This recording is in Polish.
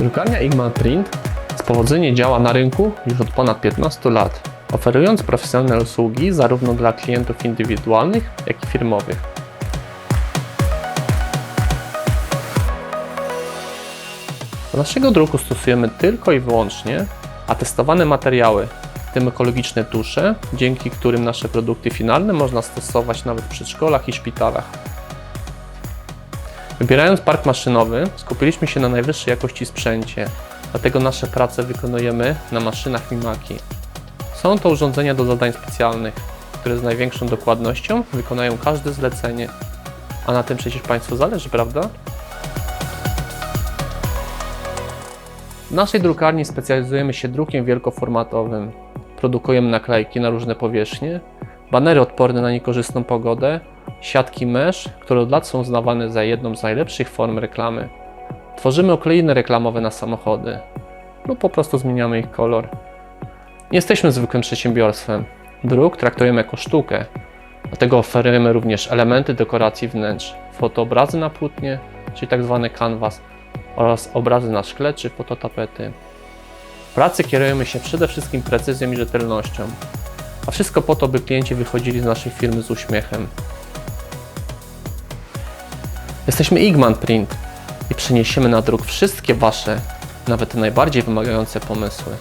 Drukarnia Igma Print z powodzeniem działa na rynku już od ponad 15 lat, oferując profesjonalne usługi zarówno dla klientów indywidualnych, jak i firmowych. Do naszego druku stosujemy tylko i wyłącznie atestowane materiały, w tym ekologiczne tusze, dzięki którym nasze produkty finalne można stosować nawet w przedszkolach i szpitalach. Wybierając park maszynowy, skupiliśmy się na najwyższej jakości sprzęcie, dlatego nasze prace wykonujemy na maszynach Mimaki. Są to urządzenia do zadań specjalnych, które z największą dokładnością wykonają każde zlecenie. A na tym przecież Państwu zależy, prawda? W naszej drukarni specjalizujemy się drukiem wielkoformatowym. Produkujemy naklejki na różne powierzchnie, banery odporne na niekorzystną pogodę, siatki mesh, które od lat są uznawane za jedną z najlepszych form reklamy. Tworzymy okleiny reklamowe na samochody lub po prostu zmieniamy ich kolor. Nie jesteśmy zwykłym przedsiębiorstwem. Druk traktujemy jako sztukę, dlatego oferujemy również elementy dekoracji wnętrz, fotoobrazy na płótnie, czyli tzw. canvas oraz obrazy na szkle czy fototapety. W pracy kierujemy się przede wszystkim precyzją i rzetelnością, a wszystko po to, by klienci wychodzili z naszej firmy z uśmiechem. Jesteśmy Igman Print i przeniesiemy na druk wszystkie Wasze, nawet najbardziej wymagające pomysły.